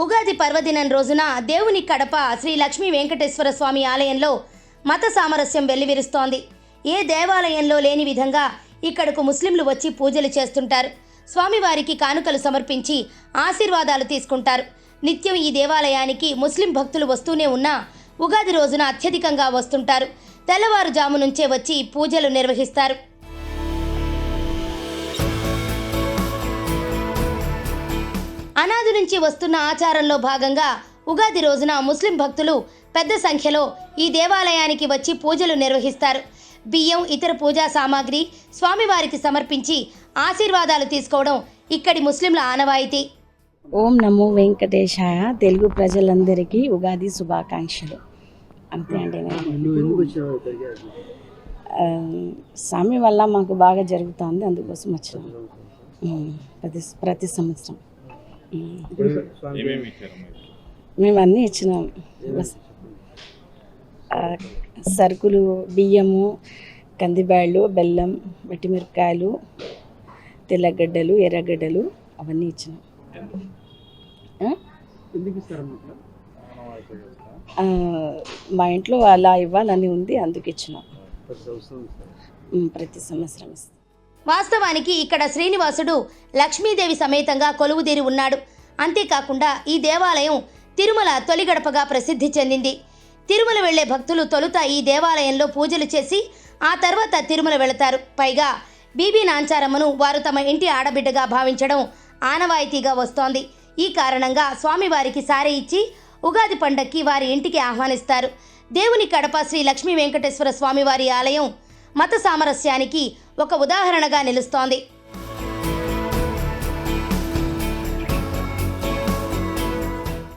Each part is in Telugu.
ఉగాది పర్వదినం రోజున దేవుని కడప శ్రీ లక్ష్మీ వెంకటేశ్వర స్వామి ఆలయంలో మత సామరస్యం వెల్లివిరుస్తోంది. ఏ దేవాలయంలో లేని విధంగా ఇక్కడకు ముస్లింలు వచ్చి పూజలు చేస్తుంటారు. స్వామివారికి కానుకలు సమర్పించి ఆశీర్వాదాలు తీసుకుంటారు. నిత్యం ఈ దేవాలయానికి ముస్లిం భక్తులు వస్తూనే ఉన్నా ఉగాది రోజున అత్యధికంగా వస్తుంటారు. తెల్లవారుజాము నుంచే వచ్చి పూజలు నిర్వహిస్తారు. అనాది నుంచి వస్తున్న ఆచారంలో భాగంగా ఉగాది రోజున ముస్లిం భక్తులు పెద్ద సంఖ్యలో ఈ దేవాలయానికి వచ్చి పూజలు నిర్వహిస్తారు. బియ్యం ఇతర పూజా సామాగ్రి స్వామివారికి సమర్పించి ఆశీర్వాదాలు తీసుకోవడం ఇక్కడి ముస్లింల ఆనవాయితీ. ఓం నమో వెంకటేశాయ. తెలుగు ప్రజలందరికీ ఉగాది శుభాకాంక్షలు. అంతే అండి స్వామి వల్ల మాకు బాగా జరుగుతుంది. అందుకోసం వచ్చినాం. ప్రతి ప్రతి సంవత్సరం. మేము అన్నీ ఇచ్చినాం. సరుకులు బియ్యము కందిబ్యాళ్ళు బెల్లం వట్టిమిరపకాయలు తెల్లగడ్డలు ఎర్రగడ్డలు అవన్నీ ఇచ్చినాం. మా ఇంట్లో అలా ఇవ్వాలని ఉంది అందుకు ఇచ్చినాం. ప్రతి సంవత్సరం ఇస్తాం. వాస్తవానికి ఇక్కడ శ్రీనివాసుడు లక్ష్మీదేవి సమేతంగా కొలువుదీరి ఉన్నాడు. అంతేకాకుండా ఈ దేవాలయం తిరుమల తొలిగడపగా ప్రసిద్ధి చెందింది. తిరుమల వెళ్ళే భక్తులు తొలుత ఈ దేవాలయంలో పూజలు చేసి ఆ తర్వాత తిరుమల వెళతారు. పైగా బీబీ నాంచారమ్మను వారు తమ ఇంటి ఆడబిడ్డగా భావించడం ఆనవాయితీగా వస్తోంది. ఈ కారణంగా స్వామివారికి సారె ఇచ్చి ఉగాది పండక్కి వారి ఇంటికి ఆహ్వానిస్తారు. దేవుని కడప శ్రీ లక్ష్మీ వెంకటేశ్వర స్వామివారి ఆలయం మత సామరస్యానికి ఒక ఉదాహరణగా నిలుస్తోంది.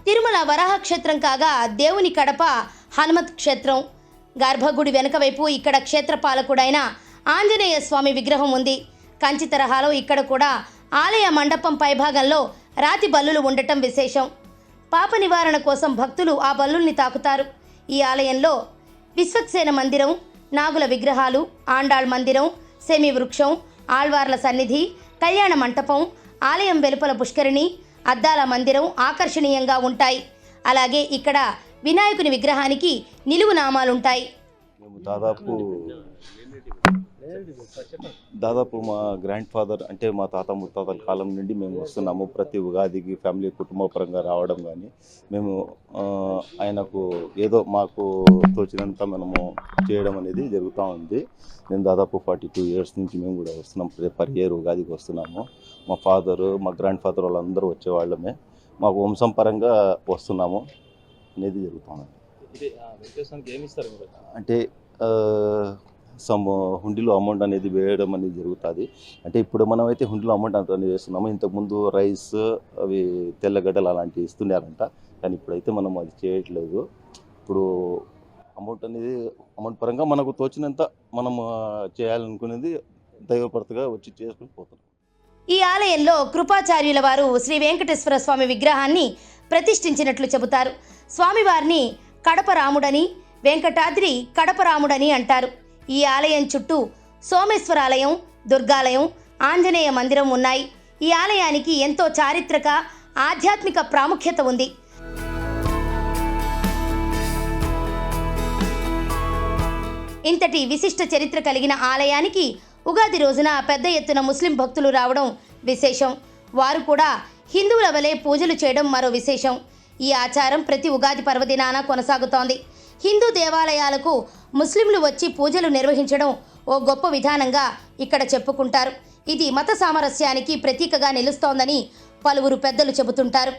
తిరుమల వరాహ క్షేత్రం కాగా దేవుని కడప హనుమత్ క్షేత్రం. గర్భగుడి వెనుక వైపు ఇక్కడ క్షేత్రపాలకుడైన ఆంజనేయ స్వామి విగ్రహం ఉంది. కంచి తరహాలో ఇక్కడ కూడా ఆలయ మండపం పైభాగంలో రాతి బల్లులు ఉండటం విశేషం. పాప నివారణ కోసం భక్తులు ఆ బల్లుల్ని తాకుతారు. ఈ ఆలయంలో విశ్వక్సేన మందిరం నాగుల విగ్రహాలు ఆండాళ్ మందిరం సెమి వృక్షం ఆళ్వార్ల సన్నిధి కళ్యాణ మంటపం ఆలయం వెలుపల పుష్కరిణి అద్దాల మందిరం ఆకర్షణీయంగా ఉంటాయి. అలాగే ఇక్కడ వినాయకుని విగ్రహానికి నిలువు నామాలుంటాయి. దాదాపు దాదాపు మా గ్రాండ్ ఫాదర్ అంటే మా తాత ముత్తాతల కాలం నుండి మేము వస్తున్నాము. ప్రతి ఉగాదికి ఫ్యామిలీ కుటుంబ పరంగా రావడం కానీ మేము ఆయనకు ఏదో మాకు తోచినంత మనము చేయడం అనేది జరుగుతూ ఉంది. నేను దాదాపు ఫార్టీ టూ ఇయర్స్ నుంచి మేము కూడా వస్తున్నాం. పర్ ఇయర్ ఉగాదికి వస్తున్నాము. మా ఫాదరు మా గ్రాండ్ ఫాదర్ వాళ్ళందరూ వచ్చేవాళ్ళమే మాకు వంశం పరంగా వస్తున్నాము అనేది జరుగుతుంది అంటే సమ్ uh, హుండీలో అమౌంట్ అనేది వేయడం అనేది జరుగుతుంది. అంటే ఇప్పుడు మనం అయితే హుండీలో అమౌంట్ అనేది వేస్తున్నాము. ఇంతకుముందు రైస్ అవి తెల్లగడ్డలు అలాంటివి ఇస్తున్నారంట కానీ ఇప్పుడైతే మనం అది చేయట్లేదు. ఇప్పుడు అమౌంట్ అనేది అమౌంట్ పరంగా మనకు తోచినంత మనం చేయాలనుకునేది దైవపరతగా వచ్చి చేసుకుని పోతున్నాం. ఈ ఆలయంలో కృపాచార్యుల వారు శ్రీ వెంకటేశ్వర స్వామి విగ్రహాన్ని ప్రతిష్ఠించినట్లు చెబుతారు. స్వామివారిని కడప రాముడని వెంకటాద్రి కడప రాముడని అంటారు. ఈ ఆలయం చుట్టూ సోమేశ్వరాలయం దుర్గాలయం ఆంజనేయ మందిరం ఉన్నాయి. ఈ ఆలయానికి ఎంతో చారిత్రక ఆధ్యాత్మిక ప్రాముఖ్యత ఉంది. ఇంతటి విశిష్ట చరిత్ర కలిగిన ఆలయానికి ఉగాది రోజున పెద్ద ఎత్తున ముస్లిం భక్తులు రావడం విశేషం. వారు కూడా హిందువుల వలె పూజలు చేయడం మరో విశేషం. ఈ ఆచారం ప్రతి ఉగాది పర్వదినాన కొనసాగుతోంది. హిందూ దేవాలయాలకు ముస్లింలు వచ్చి పూజలు నిర్వహించడం ఓ గొప్ప విధానంగా ఇక్కడ చెప్పుకుంటారు. ఇది మత సామరస్యానికి ప్రతీకగా నిలుస్తోందని పలువురు పెద్దలు చెబుతుంటారు.